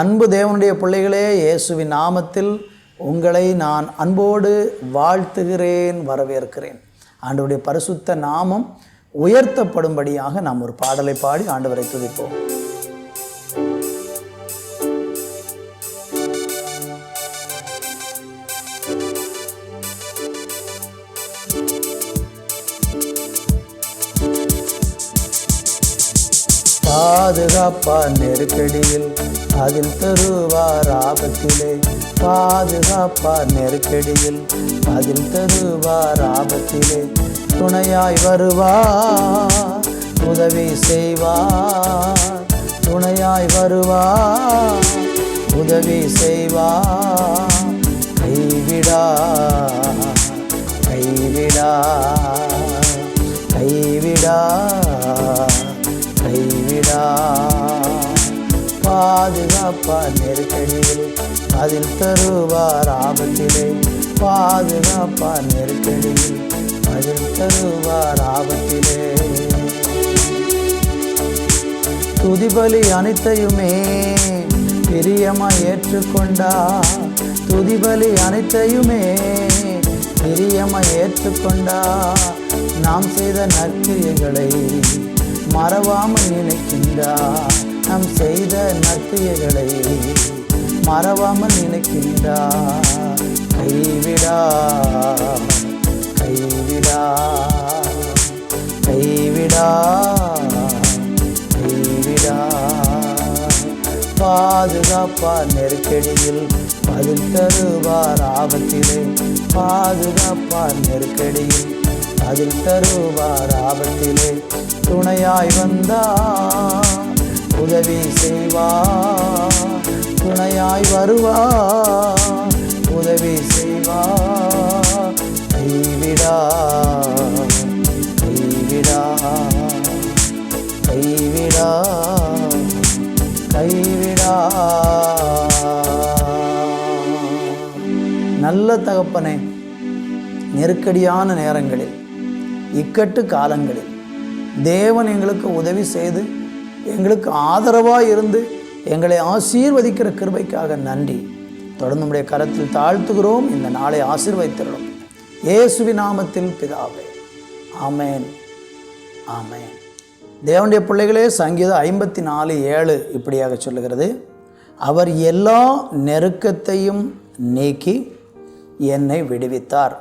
அன்பு தேவனுடைய பிள்ளைகளே இயேசுவின் நாமத்தில் உங்களை நான் அன்போடு வாழ்த்துகிறேன் வரவேற்கிறேன். ஆண்டவருடைய பரிசுத்த நாமம் உயர்த்தப்படும்படியாக நாம் ஒரு பாடலை பாடி ஆண்டவரை துதிப்போம். பாதுகாப்பார் நெருக்கடியில் அதில் தருவார் ஆபத்திலே? பாதுகாப்பார் நெருக்கடியில் அதில் தருவார் ஆபத்திலே? துணையாய் வருவார் உதவி செய்வார். துணையாய் வருவார் உதவி செய்வார். பாதுகாப்பார் நெருக்கடியில் அதில் தருவார் ஆபத்திலே. பாதுகாப்பார் நெருக்கடியில் அதில் தருவார் ஆபத்திலே. துதிபலி அனைத்தையுமே பிரியமாய் ஏற்றுக்கொண்டா துதிபலி அனைத்தையுமே பிரியமாய் ஏற்றுக்கொண்டா நாம் செய்த நற்கிரியைகளை மறவாமல் நினைக்கின்றார் நாம் செய்த நற்பியர்களை மறவாமல் நினைக்கின்றா? கைவிடா கைவிடா கைவிடா கைவிடா. பாதுகாப்பார் நெருக்கடியில் பதில் தருவார் ஆபத்திலே. பாதுகாப்பார் நெருக்கடியில் அதில் தருவார் ஆபத்திலே. துணையாய் வந்தா உதவி செய்வார் துணையாய் வருவா. உதவி செய்வார் கைவிடா கைவிடா கைவிடா கைவிடா. நல்ல தகப்பனே நெருக்கடியான நேரங்களில் இக்கட்டு காலங்களில் தேவன் எங்களுக்கு உதவி செய்து எங்களுக்கு ஆதரவாக இருந்து எங்களை ஆசீர்வதிக்கிற கிருபைக்காக நன்றி. தொடர்ந்து நம்முடைய கரத்தில் தாழ்த்துகிறோம். இந்த நாளை ஆசீர்வதித்திருக்கிறோம் இயேசுவி நாமத்தில் பிதாவே. ஆமேன். ஆமேன். தேவனுடைய பிள்ளைகளே சங்கீதம் ஐம்பத்தி நாலு ஏழு இப்படியாக சொல்லுகிறது. அவர் எல்லா நெருக்கத்தையும் நீக்கி என்னை விடுவித்தார்.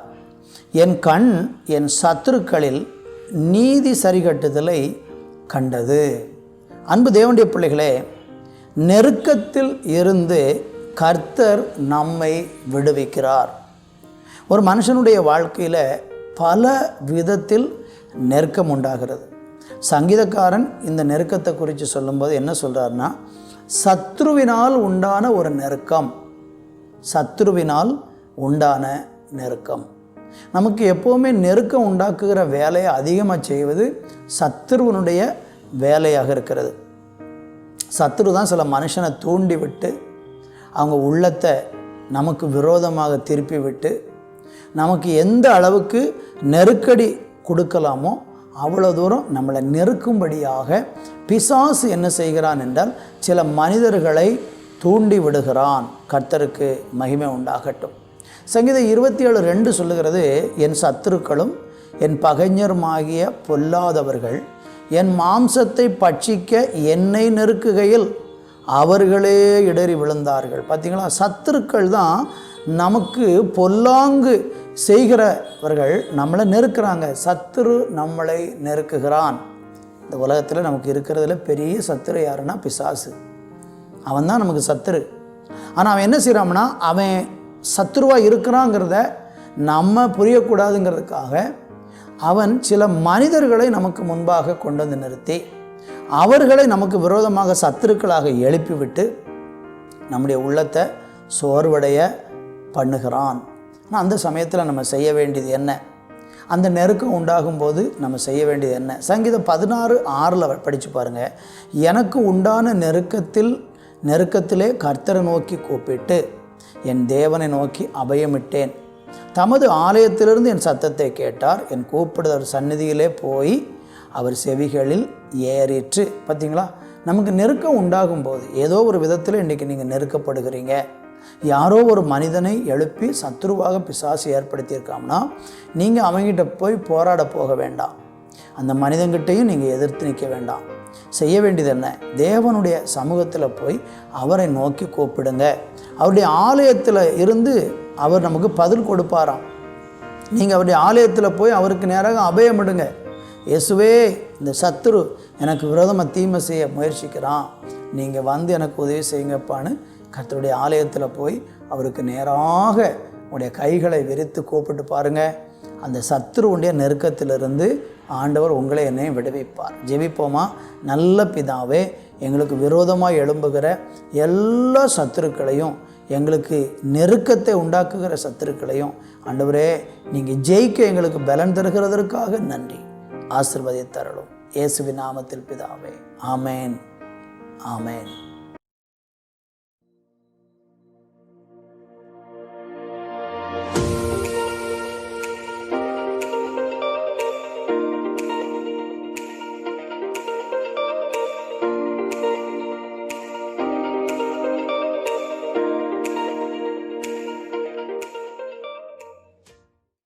என் கண் என் சத்துருக்களில் நீதி சரிகட்டுதலை கண்டது. அன்பு தேவனுடைய பிள்ளைகளே நெருக்கத்தில் இருந்து கர்த்தர் நம்மை விடுவிக்கிறார். ஒரு மனுஷனுடைய வாழ்க்கையில் பல விதத்தில் நெருக்கம் உண்டாகிறது. சங்கீதக்காரன் இந்த நெருக்கத்தை குறித்து சொல்லும்போது என்ன சொல்கிறாருன்னா சத்ருவினால் உண்டான ஒரு நெருக்கம் சத்ருவினால் உண்டான நெருக்கம். நமக்கு எப்போவுமே நெருக்கம் உண்டாக்குகிற வேலையை அதிகமாக செய்வது சத்ருவனுடைய வேலையாக இருக்கிறது. சத்ரு தான் சில மனுஷனை தூண்டி விட்டு அவங்க உள்ளத்தை நமக்கு விரோதமாக திருப்பி விட்டு நமக்கு எந்த அளவுக்கு நெருக்கடி கொடுக்கலாமோ அவ்வளோ தூரம் நம்மளை நெருக்கும்படியாக பிசாசு என்ன செய்கிறான் என்றால் சில மனிதர்களை தூண்டி விடுகிறான். கர்த்தருக்கு மகிமை உண்டாகட்டும். சங்கீதம் இருபத்தி ஏழு ரெண்டு சொல்லுகிறது என் சத்துருக்களும் என் பகைஞருமாகிய பொல்லாதவர்கள் என் மாம்சத்தை பட்சிக்க என்னை நெருக்குகையில் அவர்களே இடறி விழுந்தார்கள். பார்த்தீங்களா சத்துருக்கள் தான் நமக்கு பொல்லாங்கு செய்கிறவர்கள் நம்மளை நெருக்கிறாங்க. சத்துரு நம்மளை நெருக்குகிறான். இந்த உலகத்தில் நமக்கு இருக்கிறதுல பெரிய சத்துரு யாருன்னா? பிசாசு. அவன் தான் நமக்கு சத்துரு. ஆனால் அவன் என்ன செய்கிறான்னா அவன் சத்துருவாக இருக்கிறாங்கிறத நம்ம புரியக்கூடாதுங்கிறதுக்காக அவன் சில மனிதர்களை நமக்கு முன்பாக கொண்டு வந்து நிறுத்தி அவர்களை நமக்கு விரோதமாக சத்துருக்களாக எழுப்பிவிட்டு நம்முடைய உள்ளத்தை சோர்வடைய பண்ணுகிறான். ஆனால் அந்த சமயத்தில் நம்ம செய்ய வேண்டியது என்ன? அந்த நெருக்கம் உண்டாகும்போது நம்ம செய்ய வேண்டியது என்ன? சங்கீதம் பதினாறு ஆறில் படித்து பாருங்கள் எனக்கு உண்டான நெருக்கத்தில் நெருக்கத்திலே கர்த்தரை நோக்கி கூப்பிட்டு என் தேவனை நோக்கி அபயமிட்டேன். தமது ஆலயத்திலிருந்து என் சத்தத்தை கேட்டார். என் கூப்பிடுதவர் சந்நிதியிலே போய் அவர் செவிகளில் ஏறிற்று. பார்த்தீங்களா நமக்கு நெருக்கம் உண்டாகும் போது ஏதோ ஒரு விதத்தில் இன்றைக்கி நீங்கள் நெருக்கப்படுகிறீங்க. யாரோ ஒரு மனிதனை எழுப்பி சத்ருவாக பிசாசு ஏற்படுத்தியிருக்காம்னா நீங்கள் அவங்ககிட்ட போய் போராட போக வேண்டாம். அந்த மனிதன்கிட்டையும் நீங்கள் எதிர்த்து நிற்க வேண்டாம். செய்ய வேண்டியது என்ன? தேவனுடைய சமூகத்தில் போய் அவரை நோக்கி கூப்பிடுங்க. அவருடைய ஆலயத்தில் இருந்து அவர் நமக்கு பதில் கொடுப்பாராம். நீங்கள் அவருடைய ஆலயத்தில் போய் அவருக்கு நேராக அபயமிடுங்க இயேசுவே இந்த சத்துரு எனக்கு விரோதமாக தீமை செய்ய முயற்சிக்கிறான். நீங்கள் வந்து எனக்கு உதவி செய்யுங்கப்பான்னு கர்த்தருடைய ஆலயத்தில் போய் அவருக்கு நேராக உடைய கைகளை விரித்து கூப்பிட்டு பாருங்கள் அந்த சத்துருவுடைய நெருக்கத்திலிருந்து ஆண்டவர் உங்களை என்னையும் விடுவிப்பார். ஜெபிப்போமா? நல்ல பிதாவே எங்களுக்கு விரோதமாக எழும்புகிற எல்லா சத்துருக்களையும் எங்களுக்கு நெருக்கத்தை உண்டாக்குகிற சத்துருக்களையும் ஆண்டவரே நீங்கள் ஜெயிக்க எங்களுக்கு பலன் தருகிறதற்காக நன்றி. ஆசிர்வதித்தரலும் இயேசுவின் நாமத்தில் பிதாவே. ஆமேன். ஆமேன்.